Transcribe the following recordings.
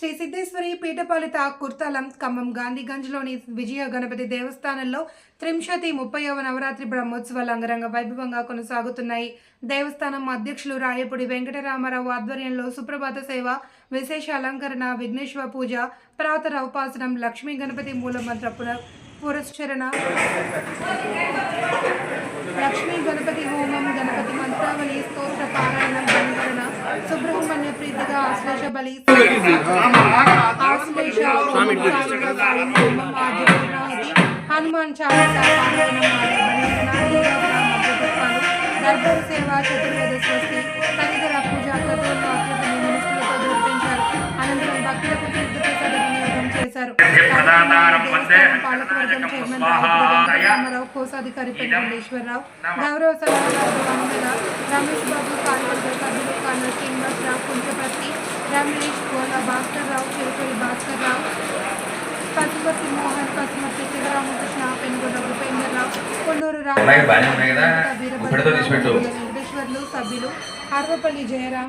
శ్రీ సిద్ధేశ్వరి పీఠపాలిత కుర్తాలం ఖమ్మం గాంధీగంజ్లోని విజయ గణపతి దేవస్థానంలో త్రింశతి ముప్పైవ నవరాత్రి బ్రహ్మోత్సవాలు అంగరంగ వైభవంగా కొనసాగుతున్నాయి. దేవస్థానం అధ్యక్షులు రాయపూడి వెంకటరామారావు ఆధ్వర్యంలో సుప్రభాత సేవ విశేష అలంకరణ విఘ్నేశ్వర పూజ ప్రాతర ఉపాసనం లక్ష్మీ గణపతి మూలమంత్ర పున పురస్చరణ లక్ష్మీ గణపతి హోమం గణపతి మంత్రావళి స్తోత్ర పారాయణం గణగణన సుబ్రహ్మణ్య ప్రీతిగా ఆశ్లేష బలి ఆశ్లేష హోమం, సాధన సాయం హోమం, ఆదిపూర్ణాహుతి, హనుమాన్ రామారావు కోశాధికారి గౌరవ రమేష్ బాబు కార్యవర్గ సభ్యులు కన్న శ్రీనివాసరావు కుంచపర్తి రమేష్ గోల భాస్కర్ రావు చిరుకూరి భాస్కర్ రావు పశుపతి మోహన్ పశుమతి శివరామకృష్ణ పెనుగొండ భూపేంద్రరావు కొండూరు. వెంకటేశ్వర్లు సభ్యులు అర్వపల్లి జయరాం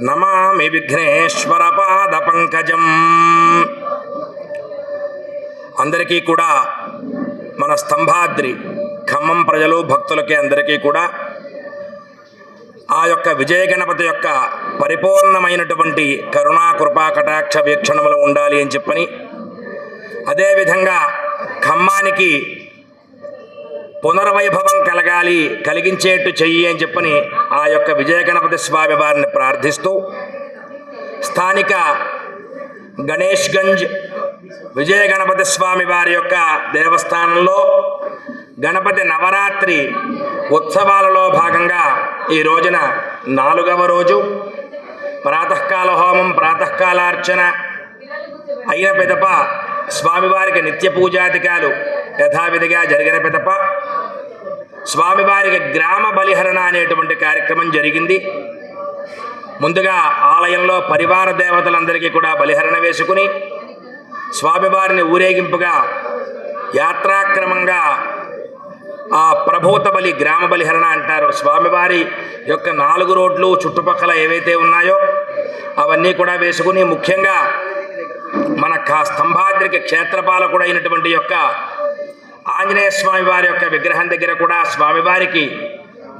నమామి విఘ్నేశ్వర పాద పంకజం. అందరికీ కూడా మన స్తంభాద్రి ఖమ్మం ప్రజలు భక్తులకి అందరికీ కూడా ఆ యొక్క విజయ గణపతి యొక్క పరిపూర్ణమైనటువంటి కరుణా కృపా కటాక్ష వీక్షణములు ఉండాలి అని చెప్పని అదేవిధంగా ఖమ్మానికి పునర్వైభవం కలగాలి కలిగించేట్టు చెయ్యి అని చెప్పని ఆ యొక్క విజయ గణపతి స్వామి వారిని ప్రార్థిస్తూ స్థానిక గణేష్గంజ్ విజయ గణపతి స్వామి వారి యొక్క దేవస్థానంలో గణపతి నవరాత్రి ఉత్సవాలలో భాగంగా ఈ రోజున నాలుగవ రోజు ప్రాతకాల హోమం ప్రాతకాలార్చన అయిన పిదప స్వామివారికి నిత్య పూజాధికాలు యథావిధిగా జరిగిన పిదప స్వామివారికి గ్రామ బలిహరణ అనేటువంటి కార్యక్రమం జరిగింది. ముందుగా ఆలయంలో పరివార దేవతలందరికీ కూడా బలిహరణ వేసుకుని స్వామివారిని ఊరేగింపుగా యాత్రాక్రమంగా ఆ ప్రభూత బలి గ్రామ బలిహరణ అంటారు. స్వామివారి యొక్క నాలుగు రోడ్లు చుట్టుపక్కల ఏవైతే ఉన్నాయో అవన్నీ కూడా వేసుకుని ముఖ్యంగా మన కా స్తంభాద్రికి క్షేత్రపాలకుడైనటువంటి యొక్క ఆంజనేయ స్వామి వారి యొక్క విగ్రహం దగ్గర కూడా స్వామివారికి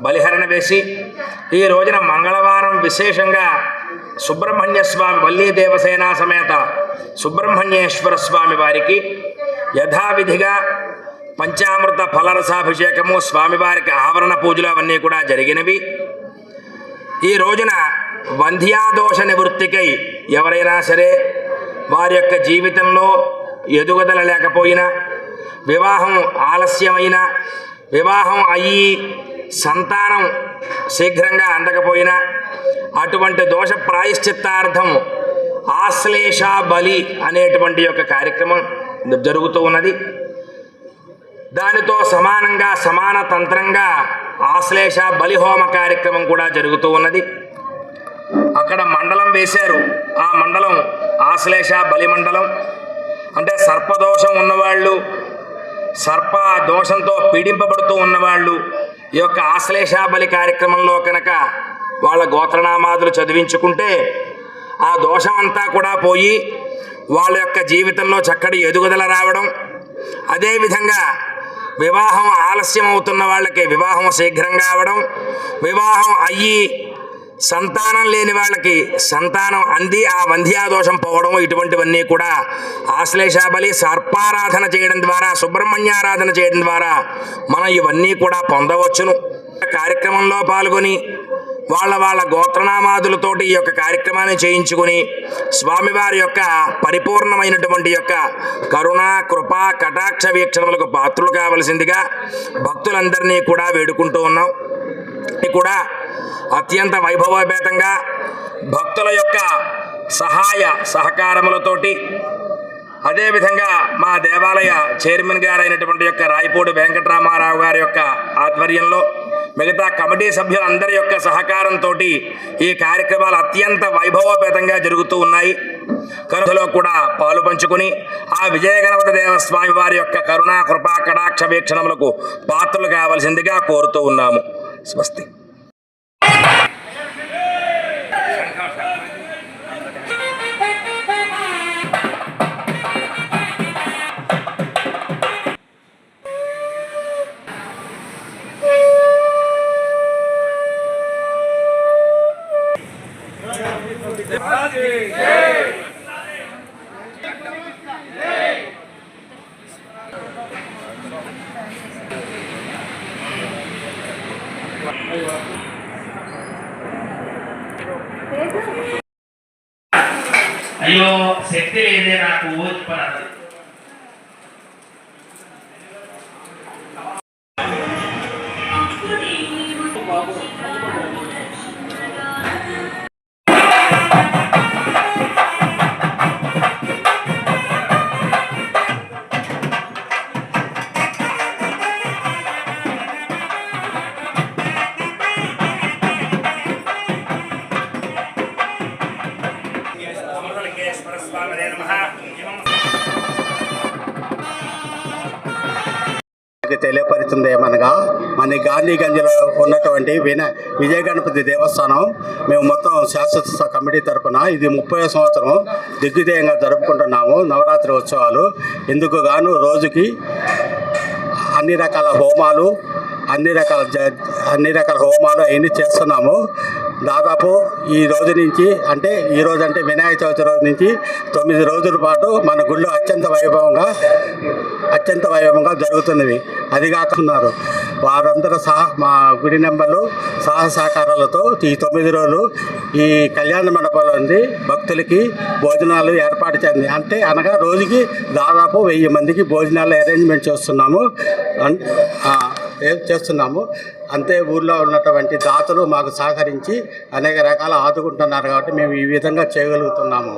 బలిహరణ వేసి ఈ రోజున మంగళవారం విశేషంగా సుబ్రహ్మణ్య స్వామి వల్లీ దేవసేన సమేత సుబ్రహ్మణ్యేశ్వర స్వామి వారికి యథావిధిగా పంచామృత ఫలరసాభిషేకము స్వామివారికి ఆవరణ పూజలు అవన్నీ కూడా జరిగినవి. ఈ రోజున వంధ్యాదోష నివృత్తికై ఎవరైనా సరే వారి యొక్క జీవితంలో ఎదుగుదల లేకపోయినా వివాహం ఆలస్యమైన వివాహం అయ్యి సంతానం శీఘ్రంగా అందకపోయినా అటువంటి దోష ప్రాయశ్చిత్తార్థం ఆశ్లేష బలి అనేటువంటి యొక్క కార్యక్రమం జరుగుతూ ఉన్నది. దానితో సమానంగా సమాన తంత్రంగా ఆశ్లేష బలిహోమ కార్యక్రమం కూడా జరుగుతూ ఉన్నది. అక్కడ మండలం వేశారు. ఆ మండలం ఆశ్లేష బలి మండలం. అంటే సర్పదోషం ఉన్నవాళ్ళు సర్ప దోషంతో పీడింపబడుతూ ఉన్నవాళ్ళు ఈ యొక్క ఆశ్లేషాబలి కార్యక్రమంలో కనుక వాళ్ళ గోత్రనామాదులు చదివించుకుంటే ఆ దోషం అంతా కూడా పోయి వాళ్ళ యొక్క జీవితంలో చక్కటి ఎదుగుదల రావడం అదేవిధంగా వివాహం ఆలస్యం అవుతున్న వాళ్ళకి వివాహం శీఘ్రంగా అవడం వివాహం అయ్యి సంతానం లేని వాళ్ళకి సంతానం అంది ఆ వంధ్యాదోషం పోవడం ఇటువంటివన్నీ కూడా ఆశ్లేషాబలి సర్పారాధన చేయడం ద్వారా సుబ్రహ్మణ్యారాధన చేయడం ద్వారా మనం ఇవన్నీ కూడా పొందవచ్చును. కార్యక్రమంలో పాల్గొని వాళ్ళ వాళ్ళ గోత్రనామాదులతోటి ఈ యొక్క కార్యక్రమాన్ని చేయించుకుని స్వామివారి యొక్క పరిపూర్ణమైనటువంటి యొక్క కరుణ కృప కటాక్ష వీక్షణములకు పాత్రలు కావలసిందిగా భక్తులందరినీ కూడా వేడుకుంటూ ఉన్నాం. కూడా అత్యంత వైభవోపేతంగా భక్తుల యొక్క సహాయ సహకారములతోటి అదేవిధంగా మా దేవాలయ చైర్మన్ గారు అయినటువంటి యొక్క రాయపూడి వెంకటరామారావు గారి యొక్క ఆధ్వర్యంలో మిగతా కమిటీ సభ్యులందరి యొక్క సహకారంతో ఈ కార్యక్రమాలు అత్యంత వైభవోపేతంగా జరుగుతూ ఉన్నాయి. కరుణలో కూడా పాలు పంచుకుని ఆ విజయగణపత దేవస్వామి వారి యొక్క కరుణా కృపా కటాక్ష వీక్షణములకు పాత్రలు కావలసిందిగా కోరుతూ ఉన్నాము. స్వస్తి. అయ్యో శక్తి లేదే నాకు ఓర్పనదు మనకి తెలియపరుస్తుంది ఏమనగా? మన గాంధీగంజ్లో ఉన్నటువంటి విన విజయ గణపతి దేవస్థానం. మేము మొత్తం శాశ్వత కమిటీ తరఫున ఇది ముప్పై సంవత్సరం దిగ్విజయంగా జరుపుకుంటున్నాము నవరాత్రి ఉత్సవాలు. ఇందుకు గాను రోజుకి అన్ని రకాల హోమాలు అన్ని రకాల జ అన్ని రకాల హోమాలు అవన్నీ చేస్తున్నాము. దాదాపు ఈ రోజు నుంచి అంటే ఈ రోజు అంటే వినాయక చవితి రోజు నుంచి తొమ్మిది రోజుల పాటు మన గుళ్ళు అత్యంత వైభవంగా అత్యంత వైభవంగా జరుగుతున్నవి. అది కాకున్నారు. వారందరూ సహా మా గుడి నెంబర్లు సహా సహకారాలతో ఈ తొమ్మిది రోజులు ఈ కళ్యాణ మండపంలో ఉంది భక్తులకి భోజనాలు ఏర్పాటు చేయండి. అంటే అనగా రోజుకి దాదాపు వెయ్యి మందికి భోజనాలు అరేంజ్మెంట్ చేస్తున్నాము. అన్- చేస్తున్నాము? అంతే ఊర్లో ఉన్నటువంటి దాతలు మాకు సహకరించి అనేక రకాల ఆదుకుంటున్నారు కాబట్టి మేము ఈ విధంగా చేయగలుగుతున్నాము.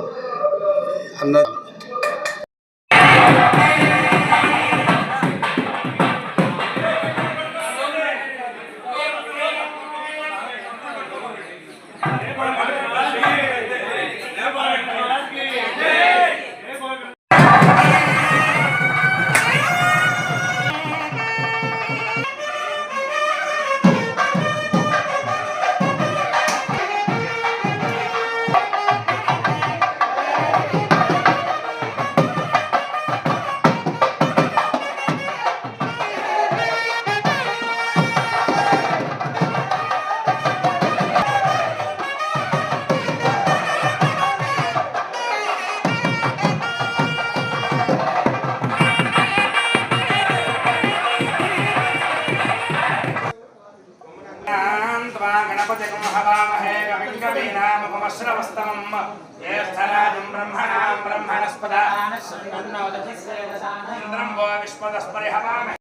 అన్న కవీనాముపమశ్రవస్తమం జ్యేష్ఠరాజం బ్రహ్మణాం బ్రహ్మణస్పద. ఇంద్రం వో విశ్వదస్పరి హవామహే